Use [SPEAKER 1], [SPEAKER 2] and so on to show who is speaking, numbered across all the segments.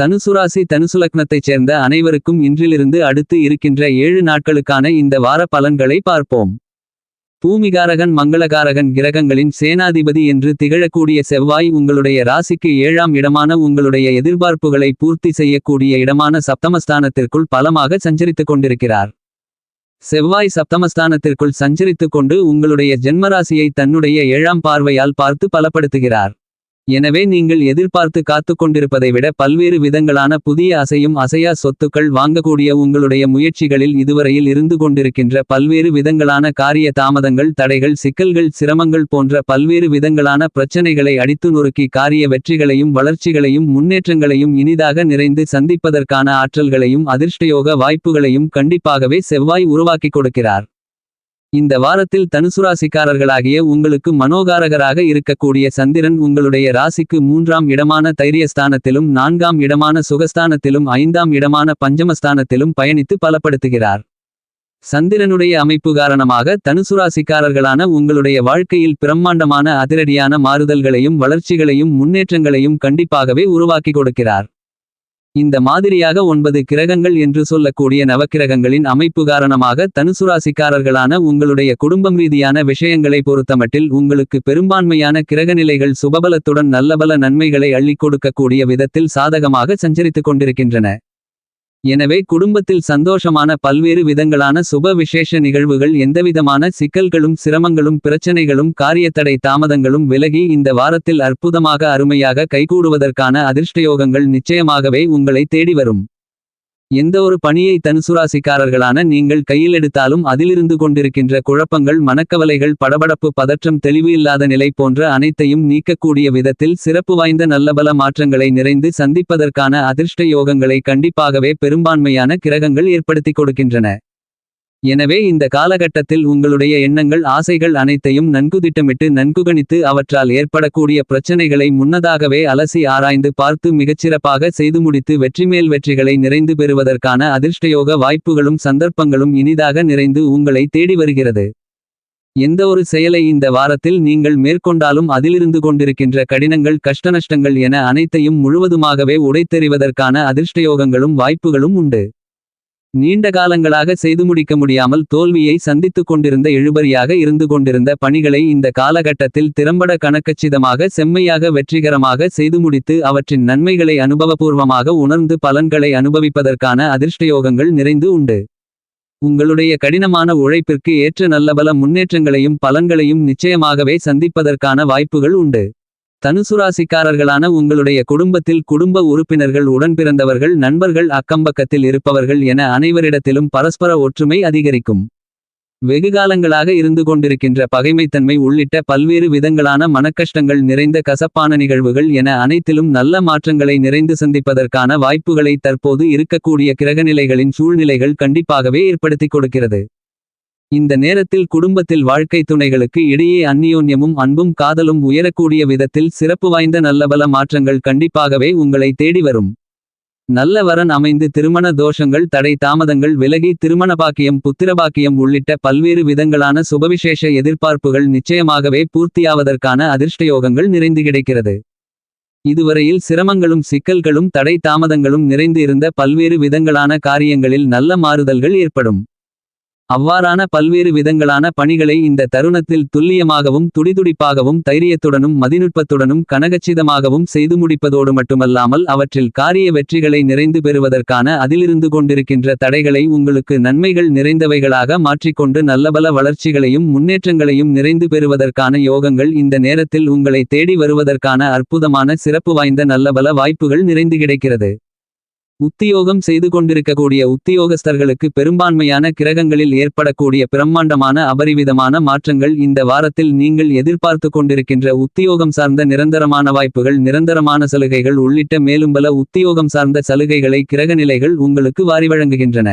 [SPEAKER 1] தனுசுராசி தனுசுலக்னத்தைச் சேர்ந்த அனைவருக்கும் இன்றிலிருந்து அடுத்து இருக்கின்ற ஏழு நாட்களுக்கான இந்த வார பலன்களை பார்ப்போம். பூமிகாரகன் மங்களகாரகன் கிரகங்களின் சேனாதிபதி என்று திகழக்கூடிய செவ்வாய் உங்களுடைய ராசிக்கு ஏழாம் இடமான உங்களுடைய எதிர்பார்ப்புகளை பூர்த்தி செய்யக்கூடிய இடமான சப்தமஸ்தானத்திற்குள் பலமாக சஞ்சரித்துக் கொண்டிருக்கிறார். செவ்வாய் சப்தமஸ்தானத்திற்குள் சஞ்சரித்துக் கொண்டு உங்களுடைய ஜென்மராசியை தன்னுடைய ஏழாம் பார்வையால் பார்த்து பலப்படுத்துகிறார். எனவே நீங்கள் எதிர்பார்த்து காத்து கொண்டிருப்பதை விட பல்வேறு விதங்களான புதிய அசையும் அசையா சொத்துக்கள் வாங்கக்கூடிய உங்களுடைய முயற்சிகளில் இதுவரையில் இருந்து கொண்டிருக்கின்ற பல்வேறு விதங்களான காரிய தாமதங்கள் தடைகள் சிக்கல்கள் சிரமங்கள் போன்ற பல்வேறு விதங்களான பிரச்சனைகளை அடித்து நொறுக்கி காரிய வெற்றிகளையும் வளர்ச்சிகளையும் முன்னேற்றங்களையும் இனிதாக நிறைந்து சந்திப்பதற்கான ஆற்றல்களையும் அதிர்ஷ்டயோக வாய்ப்புகளையும் கண்டிப்பாகவே செவ்வாய் உருவாக்கிக் கொடுக்கிறார். இந்த வாரத்தில் தனுசுராசிக்காரர்களாகிய உங்களுக்கு மனோகாரகராக இருக்கக்கூடிய சந்திரன் உங்களுடைய ராசிக்கு மூன்றாம் இடமான தைரியஸ்தானத்திலும் நான்காம் இடமான சுகஸ்தானத்திலும் ஐந்தாம் இடமான பஞ்சமஸ்தானத்திலும் பயணித்து பலப்படுத்துகிறார். சந்திரனுடைய அமைப்பு காரணமாக தனுசுராசிக்காரர்களான உங்களுடைய வாழ்க்கையில் பிரம்மாண்டமான அதிரடியான மாறுதல்களையும் வளர்ச்சிகளையும் முன்னேற்றங்களையும் கண்டிப்பாகவே உருவாக்கி கொடுக்கிறார். இந்த மாதிரியாக ஒன்பது கிரகங்கள் என்று சொல்லக்கூடிய நவக்கிரகங்களின் அமைப்பு காரணமாக தனுசுராசிக்காரர்களான உங்களுடைய குடும்பம் ரீதியான விஷயங்களை பொறுத்தமட்டில் உங்களுக்கு பெரும்பான்மையான கிரகநிலைகள் சுபபலத்துடன் நல்லபல நன்மைகளை அள்ளிக் கொடுக்கக்கூடிய விதத்தில் சாதகமாக சஞ்சரித்துக் கொண்டிருக்கின்றன. எனவே குடும்பத்தில் சந்தோஷமான பல்வேறு விதங்களான சுப விசேஷ நிகழ்வுகள் எந்தவிதமான சிக்கல்களும் சிரமங்களும் பிரச்சனைகளும் காரியத்தடை தாமதங்களும் விலகி இந்த வாரத்தில் அற்புதமாக அருமையாக கைகூடுவதற்கான அதிர்ஷ்டயோகங்கள் நிச்சயமாகவே உங்களை தேடி வரும். எந்த ஒரு பணியை தனுசுராசிக்காரர்களான நீங்கள் கையில் எடுத்தாலும் அதிலிருந்து கொண்டிருக்கின்ற குழப்பங்கள் மனக்கவலைகள் படபடப்பு பதற்றம் தெளிவு இல்லாத நிலை போன்ற அனைத்தையும் நீக்கக்கூடிய விதத்தில் சிறப்பு வாய்ந்த நல்லபல மாற்றங்களை நிறைந்து சந்திப்பதற்கான அதிர்ஷ்ட யோகங்களை கண்டிப்பாகவே பெரும்பான்மையான கிரகங்கள் ஏற்படுத்திக் கொடுக்கின்றன. எனவே இந்த காலகட்டத்தில் உங்களுடைய எண்ணங்கள் ஆசைகள் அனைத்தையும் நன்கு திட்டமிட்டு நன்கு கணித்து அவற்றால் ஏற்படக்கூடிய பிரச்சனைகளை முன்னதாகவே அலசி ஆராய்ந்து பார்த்து மிகச்சிறப்பாக செய்து முடித்து வெற்றிமேல் வெற்றிகளை நிறைந்து பெறுவதற்கான அதிர்ஷ்டயோக வாய்ப்புகளும் சந்தர்ப்பங்களும் இனிதாக நிறைந்து உங்களை தேடி வருகிறது. எந்தவொரு செயலை இந்த வாரத்தில் நீங்கள் மேற்கொண்டாலும் அதிலிருந்து கொண்டிருக்கின்ற கடினங்கள் கஷ்டநஷ்டங்கள் என அனைத்தையும் முழுவதுமாகவே உடைத்தெறிவதற்கான அதிர்ஷ்டயோகங்களும் வாய்ப்புகளும் உண்டு. நீண்ட காலங்களாக செய்து முடிக்க முடியாமல் தோல்வியை சந்தித்துக் கொண்டிருந்த எழுபறியாக இருந்து கொண்டிருந்த பணிகளை இந்த காலகட்டத்தில் திறம்பட கணக்கச்சிதமாக செம்மையாக வெற்றிகரமாக செய்து முடித்து அவற்றின் நன்மைகளை அனுபவபூர்வமாக உணர்ந்து பலன்களை அனுபவிப்பதற்கான அதிர்ஷ்டயோகங்கள் நிறைந்து உண்டு. உங்களுடைய கடினமான உழைப்பிற்கு ஏற்ற நல்லபல முன்னேற்றங்களையும் பலன்களையும் நிச்சயமாகவே சந்திப்பதற்கான வாய்ப்புகள் உண்டு. தனுசுராசிக்காரர்களான உங்களுடைய குடும்பத்தில் குடும்ப உறுப்பினர்கள் உடன்பிறந்தவர்கள் நண்பர்கள் அக்கம்பக்கத்தில் இருப்பவர்கள் என அனைவரிடத்திலும் பரஸ்பர ஒற்றுமை அதிகரிக்கும். வெகுகாலங்களாக இருந்து கொண்டிருக்கின்ற பகைமைத்தன்மை உள்ளிட்ட பல்வேறு விதங்களான மனக்கஷ்டங்கள் நிறைந்த கசப்பான நிகழ்வுகள் என அனைத்திலும் நல்ல மாற்றங்களை நிறைந்து சந்திப்பதற்கான வாய்ப்புகளை தற்போது இருக்கக்கூடிய கிரகநிலைகளின் சூழ்நிலைகள் கண்டிப்பாகவே ஏற்படுத்திக் கொடுக்கிறது. இந்த நேரத்தில் குடும்பத்தில் வாழ்க்கை துணைகளுக்கு இடையே அந்நியோன்யமும் அன்பும் காதலும் உயரக்கூடிய விதத்தில் சிறப்பு வாய்ந்த நல்லபல மாற்றங்கள் கண்டிப்பாகவே உங்களை தேடி வரும். நல்ல வரன் அமைந்து திருமண தோஷங்கள் தடை தாமதங்கள் விலகி திருமண பாக்கியம் புத்திரபாக்கியம் உள்ளிட்ட பல்வேறு விதங்களான சுபவிசேஷ எதிர்பார்ப்புகள் நிச்சயமாகவே பூர்த்தியாவதற்கான அதிர்ஷ்டயோகங்கள் நிறைந்து கிடைக்கிறது. இதுவரையில் சிரமங்களும் சிக்கல்களும் தடை தாமதங்களும் நிறைந்து இருந்த பல்வேறு விதங்களான காரியங்களில் நல்ல மாறுதல்கள் ஏற்படும். அவ்வாறான பல்வேறு விதங்களான பணிகளை இந்த தருணத்தில் துல்லியமாகவும் துடிதுடிப்பாகவும் தைரியத்துடனும் மதிநுட்பத்துடனும் கனகச்சிதமாகவும் செய்து முடிப்பதோடு மட்டுமல்லாமல் அவற்றில் காரிய வெற்றிகளை நிறைந்து பெறுவதற்கான அதிலிருந்து கொண்டிருக்கின்ற தடைகளை உங்களுக்கு நன்மைகள் நிறைந்தவைகளாக மாற்றிக்கொண்டு நல்லபல வளர்ச்சிகளையும் முன்னேற்றங்களையும் நிறைந்து பெறுவதற்கான யோகங்கள் இந்த நேரத்தில் உங்களை தேடி வருவதற்கான அற்புதமான சிறப்பு வாய்ந்த நல்லபல வாய்ப்புகள் நிறைந்து கிடைக்கிறது. உத்தியோகம் செய்து கொண்டிருக்கக்கூடிய உத்தியோகஸ்தர்களுக்கு பெரும்பான்மையான கிரகங்களில் ஏற்படக்கூடிய பிரம்மாண்டமான அபரிவிதமான மாற்றங்கள் இந்த வாரத்தில் நீங்கள் எதிர்பார்த்து கொண்டிருக்கின்ற உத்தியோகம் சார்ந்த நிரந்தரமான வாய்ப்புகள் நிரந்தரமான சலுகைகள் உள்ளிட்ட மேலும் பல உத்தியோகம் சார்ந்த சலுகைகளை கிரகநிலைகள் உங்களுக்கு வாரி வழங்குகின்றன.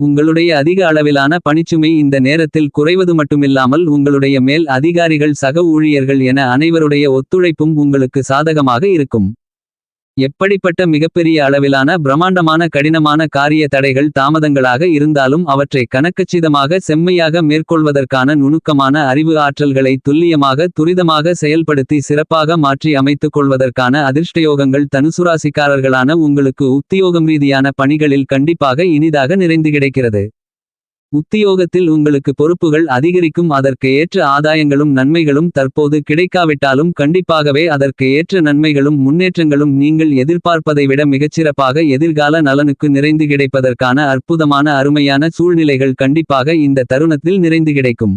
[SPEAKER 1] உங்களுடைய அதிக அளவிலான பணிச்சுமை இந்த நேரத்தில் குறைவது மட்டுமில்லாமல் உங்களுடைய மேல் அதிகாரிகள் சக ஊழியர்கள் என அனைவருடைய ஒத்துழைப்பும் உங்களுக்கு சாதகமாக இருக்கும். எப்படிப்பட்ட மிகப்பெரிய அளவிலான பிரம்மாண்டமான கடினமான காரிய தடைகள் தாமதங்களாக இருந்தாலும் அவற்றை கணக்கச்சிதமாக செம்மையாக மேற்கொள்வதற்கான நுணுக்கமான அறிவு ஆற்றல்களை துல்லியமாக துரிதமாக செயல்படுத்தி சிறப்பாக மாற்றி அமைத்துக் கொள்வதற்கான அதிர்ஷ்டயோகங்கள் தனுசுராசிக்காரர்களான உங்களுக்கு உத்தியோகம் ரீதியான பணிகளில் கண்டிப்பாக இனிதாக நிறைந்து கிடைக்கிறது. உத்தியோகத்தில் உங்களுக்கு பொறுப்புகள் அதிகரிக்கும் அதற்கு ஏற்ற ஆதாயங்களும் நன்மைகளும் தற்போது கிடைக்காவிட்டாலும் கண்டிப்பாகவே அதற்கு ஏற்ற நன்மைகளும் முன்னேற்றங்களும் நீங்கள் எதிர்பார்ப்பதை விட மிகச்சிறப்பாக எதிர்கால நலனுக்கு நிறைந்து கிடைப்பதற்கான அற்புதமான அருமையான சூழ்நிலைகள் கண்டிப்பாக இந்த தருணத்தில் நிறைந்து கிடைக்கும்.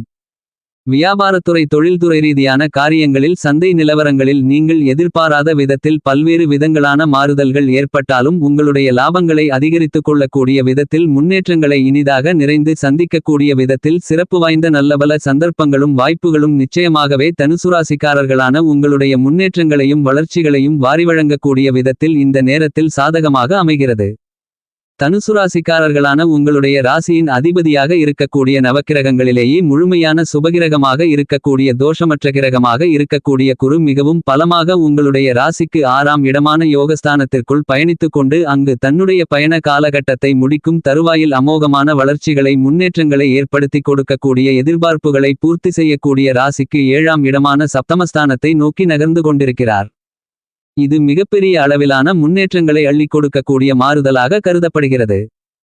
[SPEAKER 1] வியாபாரத்துறை தொழில்துறை ரீதியான காரியங்களில் சந்தை நிலவரங்களில் நீங்கள் எதிர்பாராத விதத்தில் பல்வேறு விதங்களான மாறுதல்கள் ஏற்பட்டாலும் உங்களுடைய லாபங்களை அதிகரித்துக் கொள்ளக்கூடிய விதத்தில் முன்னேற்றங்களை இனிதாக நிறைந்து சந்திக்கக்கூடிய விதத்தில் சிறப்பு வாய்ந்த நல்லபல சந்தர்ப்பங்களும் வாய்ப்புகளும் நிச்சயமாகவே தனுசுராசிக்காரர்களான உங்களுடைய முன்னேற்றங்களையும் வளர்ச்சிகளையும் வாரி வழங்கக்கூடிய விதத்தில் இந்த நேரத்தில் சாதகமாக அமைகிறது. தனுசுராசிக்காரர்களான உங்களுடைய ராசியின் அதிபதியாக இருக்கக்கூடிய நவக்கிரகங்களிலேயே முழுமையான சுபகிரகமாக இருக்கக்கூடிய தோஷமற்ற கிரகமாக இருக்கக்கூடிய குரு மிகவும் பலமாக உங்களுடைய ராசிக்கு ஆறாம் இடமான யோகஸ்தானத்திற்குள் பயணித்துக் கொண்டு அங்கு தன்னுடைய பயண காலகட்டத்தை முடிக்கும் தருவாயில் அமோகமான வளர்ச்சிகளை முன்னேற்றங்களை ஏற்படுத்தி கொடுக்கக்கூடிய எதிர்பார்ப்புகளை பூர்த்தி செய்யக்கூடிய ராசிக்கு ஏழாம் இடமான சப்தமஸ்தானத்தை நோக்கி நகர்ந்து கொண்டிருக்கிறார். இது மிகப்பெரிய அளவிலான முன்னேற்றங்களை அள்ளிக் கொடுக்கக்கூடிய மாறுதலாக கருதப்படுகிறது.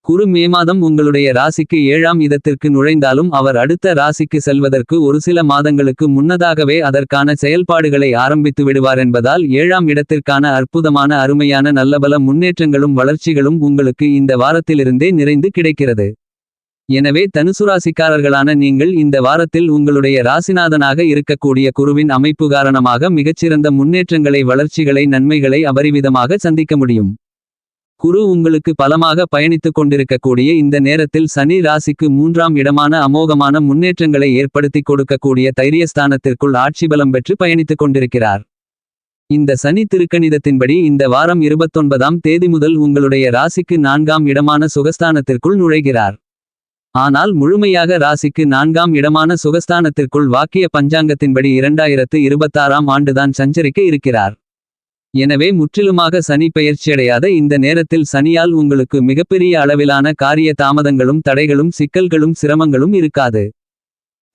[SPEAKER 1] குரு மே மாதம் உங்களுடைய ராசிக்கு ஏழாம் இதத்திற்கு நுழைந்தாலும் அவர் அடுத்த ராசிக்கு செல்வதற்கு ஒரு சில மாதங்களுக்கு முன்னதாகவே அதற்கான செயல்பாடுகளை ஆரம்பித்து விடுவார் என்பதால் ஏழாம் இடத்திற்கான அற்புதமான அருமையான நல்லபல முன்னேற்றங்களும் வளர்ச்சிகளும் உங்களுக்கு இந்த வாரத்திலிருந்தே நிறைந்து கிடைக்கிறது. எனவே தனுசுராசிக்காரர்களான நீங்கள் இந்த வாரத்தில் உங்களுடைய ராசிநாதனாக இருக்கக்கூடிய குருவின் அமைப்பு காரணமாக மிகச்சிறந்த முன்னேற்றங்களை வளர்ச்சிகளை நன்மைகளை அபரிவிதமாக சந்திக்க முடியும். குரு உங்களுக்கு பலமாக பயணித்துக் கொண்டிருக்கக்கூடிய இந்த நேரத்தில் சனி ராசிக்கு மூன்றாம் இடமான அமோகமான முன்னேற்றங்களை ஏற்படுத்திக் கொடுக்கக்கூடிய தைரியஸ்தானத்திற்குள் ஆட்சி பலம் பெற்று பயணித்துக் கொண்டிருக்கிறார். இந்த சனி திருக்கணிதத்தின்படி இந்த வாரம் இருபத்தொன்பதாம் தேதி முதல் உங்களுடைய ராசிக்கு நான்காம் இடமான சுகஸ்தானத்திற்குள் நுழைகிறார். ஆனால் முழுமையாக ராசிக்கு நான்காம் இடமான சுகஸ்தானத்திற்குள் வாக்கிய பஞ்சாங்கத்தின்படி இரண்டாயிரத்து இருபத்தாறாம் ஆண்டுதான் சஞ்சரிக்க இருக்கிறார். எனவே முற்றிலுமாக சனி பெயர்ச்சியடையாத இந்த நேரத்தில் சனியால் உங்களுக்கு மிகப்பெரிய அளவிலான காரிய தாமதங்களும் தடைகளும் சிக்கல்களும் சிரமங்களும் இருக்காது.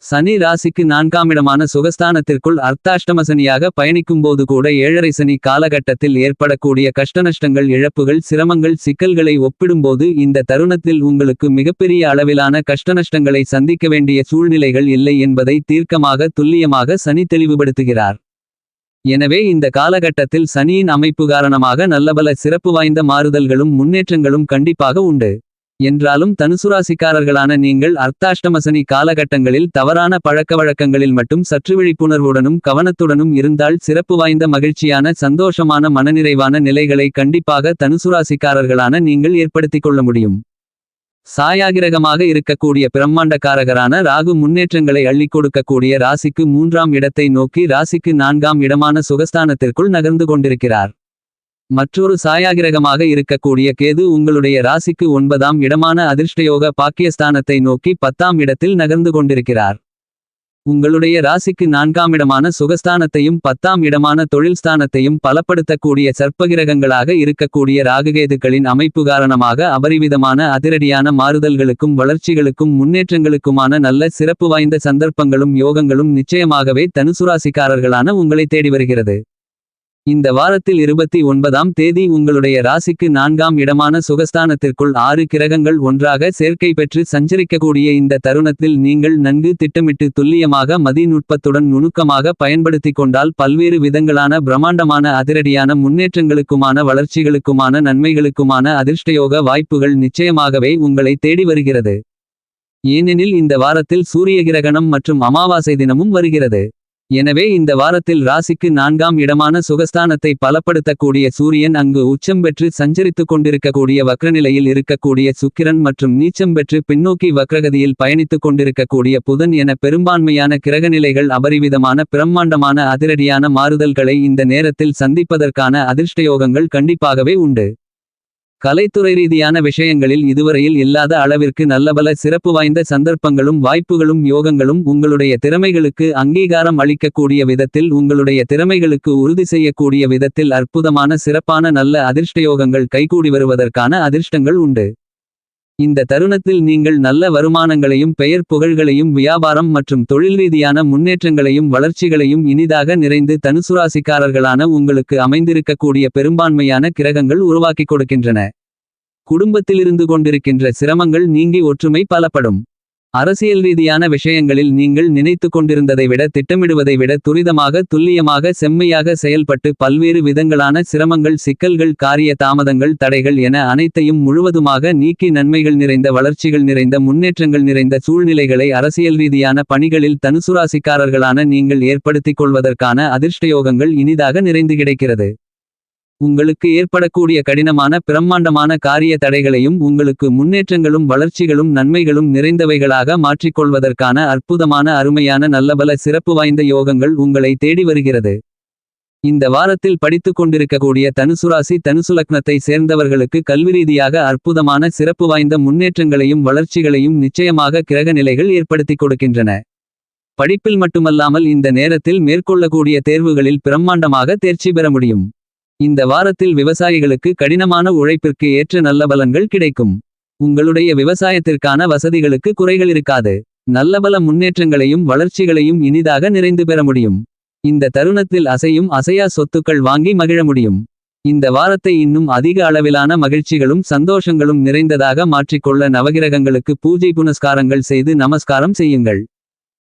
[SPEAKER 1] சனி ராசிக்கு நான்காமிடமான சுகஸ்தானத்திற்குள் அர்த்தாஷ்டமசனியாக பயணிக்கும்போது கூட ஏழரை சனி காலகட்டத்தில் ஏற்படக்கூடிய கஷ்டநஷ்டங்கள் இழப்புகள் சிரமங்கள் சிக்கல்களை ஒப்பிடும்போது இந்த தருணத்தில் உங்களுக்கு மிகப்பெரிய அளவிலான கஷ்டநஷ்டங்களை சந்திக்க வேண்டிய சூழ்நிலைகள் இல்லை என்பதை தீர்க்கமாக துல்லியமாக சனி தெளிவுபடுத்துகிறார். எனவே இந்த காலகட்டத்தில் சனியின் அமைப்பு காரணமாக நல்லபல சிறப்பு வாய்ந்த மாறுதல்களும் முன்னேற்றங்களும் கண்டிப்பாக உண்டு. என்றாலும் தனுசுராசிக்காரர்களான நீங்கள் அர்த்தாஷ்டமசனி காலகட்டங்களில் தவறான பழக்கவழக்கங்களில் மட்டும் சற்று விழிப்புணர்வுடனும் கவனத்துடனும் இருந்தால் சிறப்பு வாய்ந்த மகிழ்ச்சியான சந்தோஷமான மனநிறைவான நிலைகளை கண்டிப்பாக தனுசுராசிக்காரர்களான நீங்கள் ஏற்படுத்திக் கொள்ள முடியும். சாயாகிரகமாக இருக்கக்கூடிய பிரம்மாண்டக்காரகரான ராகு முன்னேற்றங்களை அள்ளிக் கொடுக்கக்கூடிய ராசிக்கு மூன்றாம் இடத்தை நோக்கி ராசிக்கு நான்காம் இடமான சுகஸ்தானத்திற்குள் நகர்ந்து கொண்டிருக்கிறார். மற்றொரு சாயாகிரகமாக இருக்கக்கூடிய கேது உங்களுடைய ராசிக்கு ஒன்பதாம் இடமான அதிர்ஷ்டயோக பாக்கியஸ்தானத்தை நோக்கி பத்தாம் இடத்தில் நகர்ந்து கொண்டிருக்கிறார். உங்களுடைய ராசிக்கு நான்காம் இடமான சுகஸ்தானத்தையும் பத்தாம் இடமான தொழில் ஸ்தானத்தையும் பலப்படுத்தக்கூடிய சர்ப்பகிரகங்களாக இருக்கக்கூடிய ராகுகேதுக்களின் அமைப்பு காரணமாக அபரிவிதமான அதிரடியான மாறுதல்களுக்கும் வளர்ச்சிகளுக்கும் முன்னேற்றங்களுக்குமான நல்ல சிறப்பு வாய்ந்த சந்தர்ப்பங்களும் யோகங்களும் நிச்சயமாகவே தனுசுராசிக்காரர்களான உங்களை தேடி வருகிறது. இந்த வாரத்தில் இருபத்தி ஒன்பதாம் தேதி உங்களுடைய ராசிக்கு நான்காம் இடமான சுகஸ்தானத்திற்குள் ஆறு கிரகங்கள் ஒன்றாக சேர்க்கை பெற்று சஞ்சரிக்கக்கூடிய இந்த தருணத்தில் நீங்கள் நன்கு திட்டமிட்டு துல்லியமாக மதிநுட்பத்துடன் நுணுக்கமாக பயன்படுத்திக் கொண்டால் பல்வேறு விதங்களான பிரம்மாண்டமான அதிரடியான முன்னேற்றங்களுக்குமான வளர்ச்சிகளுக்குமான நன்மைகளுக்குமான அதிர்ஷ்டயோக வாய்ப்புகள் நிச்சயமாகவே உங்களை தேடி வருகிறது. ஏனெனில் இந்த வாரத்தில் சூரிய கிரகணம் மற்றும் அமாவாசை தினமும் வருகிறது. எனவே இந்த வாரத்தில் ராசிக்கு நான்காம் இடமான சுகஸ்தானத்தை பலப்படுத்தக்கூடிய சூரியன் அங்கு உச்சம் பெற்று சஞ்சரித்துக் கொண்டிருக்கக்கூடிய வக்ரநிலையில் இருக்கக்கூடிய சுக்கிரன் மற்றும் நீச்சம் பெற்று பின்னோக்கி வக்ரகதியில் பயணித்துக் கொண்டிருக்கக்கூடிய புதன் என பெரும்பான்மையான கிரகநிலைகள் அபரிவிதமான பிரம்மாண்டமான அதிரடியான மாறுதல்களை இந்த நேரத்தில் சந்திப்பதற்கான அதிர்ஷ்டயோகங்கள் கண்டிப்பாகவே உண்டு. கலைத்துறை ரீதியான விஷயங்களில் இதுவரையில் இல்லாத அளவிற்கு நல்லபல சிறப்பு வாய்ந்த சந்தர்ப்பங்களும் வாய்ப்புகளும் யோகங்களும் உங்களுடைய திறமைகளுக்கு அங்கீகாரம் அளிக்கக்கூடிய விதத்தில் உங்களுடைய திறமைகளுக்கு உறுதி செய்யக்கூடிய விதத்தில் அற்புதமான சிறப்பான நல்ல அதிர்ஷ்டயோகங்கள் கைகூடி வருவதற்கான அதிர்ஷ்டங்கள் உண்டு. இந்த தருணத்தில் நீங்கள் நல்ல வருமானங்களையும் பெயர் புகழ்களையும் வியாபாரம் மற்றும் தொழில் ரீதியான முன்னேற்றங்களையும் வளர்ச்சிகளையும் இனிதாக நிறைந்து தனுசுராசிக்காரர்களான உங்களுக்கு அமைந்திருக்கக்கூடிய பெரும்பான்மையான கிரகங்கள் உருவாக்கிக் கொடுக்கின்றன. குடும்பத்திலிருந்து கொண்டிருக்கின்ற சிரமங்கள் நீங்கி ஒற்றுமை பலப்படும். அரசியல் ரீதியான விஷயங்களில் நீங்கள் நினைத்து கொண்டிருந்ததை விட திட்டமிடுவதை விட துரிதமாக துல்லியமாக செம்மையாக செயல்பட்டு பல்வேறு விதங்களான சிரமங்கள் சிக்கல்கள் காரிய தாமதங்கள் தடைகள் என அனைத்தையும் முழுவதுமாக நீக்கி நன்மைகள் நிறைந்த வளர்ச்சிகள் நிறைந்த முன்னேற்றங்கள் நிறைந்த சூழ்நிலைகளை அரசியல் ரீதியான பணிகளில் தனுசுராசிக்காரர்களான நீங்கள் ஏற்படுத்திக் கொள்வதற்கான அதிர்ஷ்டயோகங்கள் இனிதாக நிறைந்து கிடைக்கிறது. உங்களுக்கு ஏற்படக்கூடிய கடினமான பிரம்மாண்டமான காரிய தடைகளையும் உங்களுக்கு முன்னேற்றங்களும் வளர்ச்சிகளும் நன்மைகளும் நிறைந்தவைகளாக மாற்றிக்கொள்வதற்கான அற்புதமான அருமையான நல்லபல சிறப்பு வாய்ந்த யோகங்கள் உங்களை தேடி வருகிறது. இந்த வாரத்தில் படித்துக் கொண்டிருக்கக்கூடிய தனுசுராசி தனுசுலக்னத்தை சேர்ந்தவர்களுக்கு கல்வி ரீதியாக அற்புதமான சிறப்பு வாய்ந்த முன்னேற்றங்களையும் வளர்ச்சிகளையும் நிச்சயமாக கிரக நிலைகள் ஏற்படுத்திக் கொடுக்கின்றன. படிப்பில் மட்டுமல்லாமல் இந்த நேரத்தில் மேற்கொள்ளக்கூடிய தேர்வுகளில் பிரம்மாண்டமாக தேர்ச்சி பெற முடியும். இந்த வாரத்தில் விவசாயிகளுக்கு கடினமான உழைப்பிற்கு ஏற்ற நல்ல பலன்கள் கிடைக்கும். உங்களுடைய விவசாயத்திற்கான வசதிகளுக்கு குறைகள் இருக்காது. நல்லபல முன்னேற்றங்களையும் வளர்ச்சிகளையும் இனிதாக நிறைந்து பெற முடியும். இந்த தருணத்தில் அசையும் அசையா சொத்துக்கள் வாங்கி மகிழ முடியும். இந்த வாரத்தை இன்னும் அதிக அளவிலான மகிழ்ச்சிகளும் சந்தோஷங்களும் நிறைந்ததாக மாற்றிக்கொள்ள நவகிரகங்களுக்கு பூஜை புனஸ்காரங்கள் செய்து நமஸ்காரம் செய்யுங்கள்.